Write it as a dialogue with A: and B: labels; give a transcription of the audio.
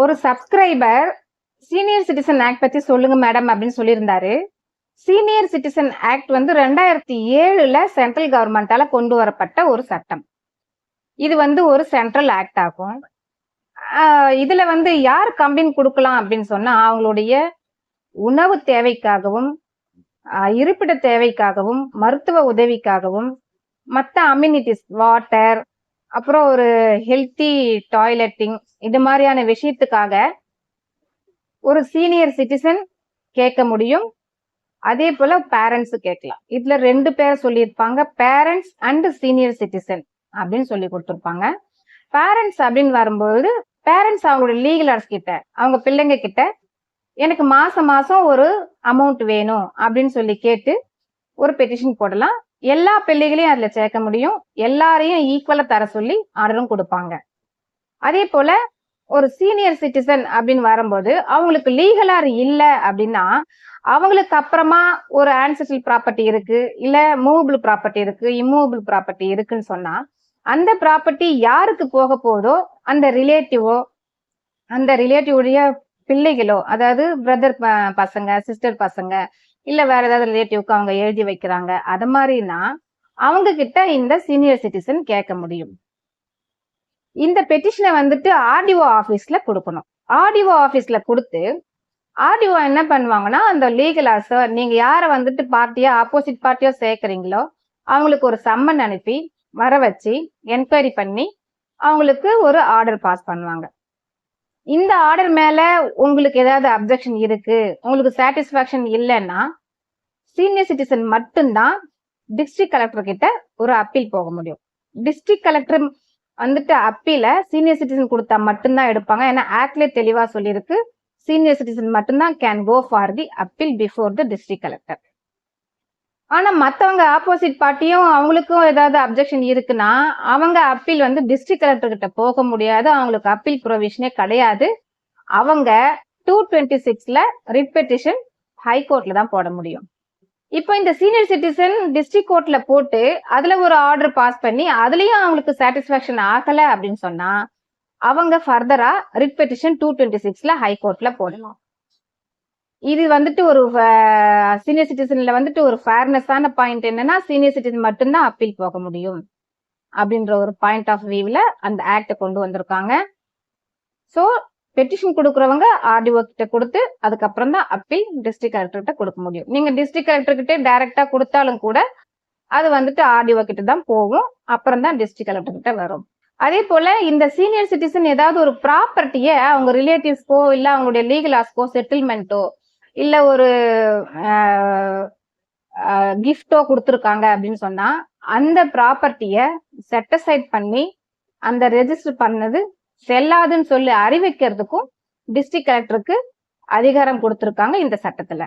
A: ஒரு subscriber senior citizen act பத்தி சொல்லுங்க மேடம் அப்படின்னு சொல்லியிருந்தாரு. சீனியர் சிட்டிசன் ஆக்ட் வந்து ரெண்டாயிரத்தி ஏழுல சென்ட்ரல் கவர்மெண்டால கொண்டு வரப்பட்ட ஒரு சட்டம். இது வந்து ஒரு சென்ட்ரல் ஆக்ட் ஆகும். இதுல வந்து யார் கம்பின் கொடுக்கலாம் அப்படின்னு சொன்னா அவங்களுடைய உணவு தேவைக்காகவும் இருப்பிட தேவைக்காகவும் மருத்துவ உதவிக்காகவும் மற்ற அம்யூனிட்டிஸ் வாட்டர் அப்புறம் ஒரு ஹெல்த்தி டாய்லெட்டிங் இது மாதிரியான விஷயத்துக்காக ஒரு சீனியர் சிட்டிசன் கேட்க முடியும். அதே போல பேரண்ட்ஸ் கேட்கலாம். இதுல ரெண்டு பேர் சொல்லியிருப்பாங்க. பேரண்ட்ஸ் அண்ட் சீனியர் சிட்டிசன் அப்படின்னு சொல்லி கொடுத்துருப்பாங்க. பேரண்ட்ஸ் அப்படின்னு வரும்போது பேரண்ட்ஸ் அவங்களோட லீகலர்ஸ் கிட்ட அவங்க பிள்ளைங்க கிட்ட எனக்கு மாசம் மாசம் ஒரு அமௌண்ட் வேணும் அப்படின்னு சொல்லி கேட்டு ஒரு பெட்டிஷன் போடலாம். எல்லா பிள்ளைகளையும் அதுல சேர்க்க முடியும். எல்லாரையும் ஈக்குவலா தர சொல்லி ஆர்டரும் கொடுப்பாங்க. அதே போல ஒரு சீனியர் சிட்டிசன் அப்படின்னு வரும்போது அவங்களுக்கு லீகலார் இல்ல அப்படின்னா அவங்களுக்கு அப்புறமா ஒரு ஆன்சஸ்டல் ப்ராப்பர்ட்டி இருக்கு இல்ல மூவபிள் ப்ராப்பர்ட்டி இருக்கு இம்மூவபிள் ப்ராப்பர்ட்டி இருக்குன்னு சொன்னா அந்த ப்ராப்பர்ட்டி யாருக்கு போக போதோ அந்த ரிலேட்டிவோ அந்த ரிலேட்டிவுடைய பிள்ளைகளோ அதாவது பிரதர் பசங்க சிஸ்டர் பசங்க இல்ல வேற ஏதாவது ரிலேட்டிவ்க்கு அவங்க எழுதி வைக்கிறாங்க. அது மாதிரினா அவங்க கிட்ட இந்த சீனியர் சிட்டிசன் கேட்க முடியும். இந்த பெட்டிஷனை வந்துட்டு ஆர்டிஓ ஆபீஸ்ல கொடுக்கணும். ஆர்டிஓ ஆபீஸ்ல கொடுத்து ஆர்டிஓ என்ன பண்ணுவாங்கன்னா அந்த லீகல் சார் நீங்க யார வந்துட்டு பார்ட்டியா ஆப்போசிட் பார்ட்டியோ சேர்க்குறீங்களோ அவங்களுக்கு ஒரு சம்மன் அனுப்பி வர வச்சு என்கொயரி பண்ணி அவங்களுக்கு ஒரு ஆர்டர் பாஸ் பண்ணுவாங்க. இந்த ஆர்டர் மேல உங்களுக்கு ஏதாவது அப்ஜெக்ஷன் இருக்கு உங்களுக்கு சாட்டிஸ்ஃபேக்ஷன் இல்லைன்னா சீனியர் சிட்டிசன் மட்டும்தான் டிஸ்ட்ரிக்ட் கலெக்டர் கிட்ட ஒரு அப்பீல் போக முடியும். டிஸ்ட்ரிக்ட் கலெக்டர் வந்துட்டு அப்பீல சீனியர் சிட்டிசன் கொடுத்தா மட்டும்தான் எடுப்பாங்க. ஏன்னா ஆக்ட்லேயே தெளிவா சொல்லியிருக்கு. சீனியர் சிட்டிசன் மட்டும்தான் can go for the appeal before the district collector ஆனா மத்தவங்க ஆப்போசிட் பார்ட்டியும் அவங்களுக்கும் ஏதாவது அப்ஜெக்ஷன் இருக்குன்னா அவங்க அப்பீல் வந்து டிஸ்ட்ரிக்ட் கலெக்டர் கிட்ட போக முடியாது. அவங்களுக்கு அப்பீல் ப்ரொவிஷனே கிடையாது. அவங்க டூ டுவெண்ட்டி சிக்ஸ்ல ரிட் பெட்டிஷன் ஹைகோர்ட்ல தான் போட முடியும். இப்போ இந்த சீனியர் சிட்டிசன் டிஸ்ட்ரிக்ட் கோர்ட்ல போட்டு அதுல ஒரு ஆர்டர் பாஸ் பண்ணி அதுலயும் அவங்களுக்கு சாட்டிஸ்பாக்சன் ஆகல அப்படின்னு சொன்னா அவங்க ஃபர்தரா ரிட் பெட்டிஷன் டூ டுவெண்ட்டி சிக்ஸ்ல ஹைகோர்ட்ல போடலாம். இது வந்துட்டு ஒரு சீனியர் சிட்டிசன்ல வந்துட்டு ஒரு ஃபேர்னஸான பாயிண்ட் என்னன்னா சீனியர் சிட்டிசன் மட்டும்தான் அப்பீல் போக முடியும் அப்படின்ற ஒரு பாயிண்ட் ஆஃப் வியூவில் அந்த ஆக்டை கொண்டு வந்திருக்காங்க. ஸோ பெட்டிஷன் கொடுக்குறவங்க ஆர்டிஓ கிட்ட கொடுத்து அதுக்கப்புறம் தான் அப்பீல் டிஸ்ட்ரிக்ட் கலெக்டர் கிட்ட கொடுக்க முடியும். நீங்க டிஸ்ட்ரிக்ட் கலெக்டர் கிட்ட டைரக்டா கொடுத்தாலும் கூட அது வந்துட்டு ஆர்டிஓ கிட்ட தான் போகும். அப்புறம் தான் டிஸ்ட்ரிக்ட் கலெக்டர் கிட்ட வரும். அதே போல இந்த சீனியர் சிட்டிசன் ஏதாவது ஒரு ப்ராப்பர்ட்டியை அவங்க ரிலேட்டிவ்ஸ்க்கோ இல்ல அவங்களுடைய லீகல் ஆஸ்க்கோ செட்டில்மெண்ட்டோ இல்ல ஒரு கிஃப்டோ கொடுத்துருக்காங்க அப்படின்னு சொன்னா அந்த ப்ராப்பர்ட்டியை செட்டசைட் பண்ணி அந்த ரெஜிஸ்டர் பண்ணது செல்லாதுன்னு சொல்லி அறிவிக்கிறதுக்கும் டிஸ்ட்ரிக்ட் கலெக்டருக்கு அதிகாரம் கொடுத்துருக்காங்க இந்த சட்டத்துல.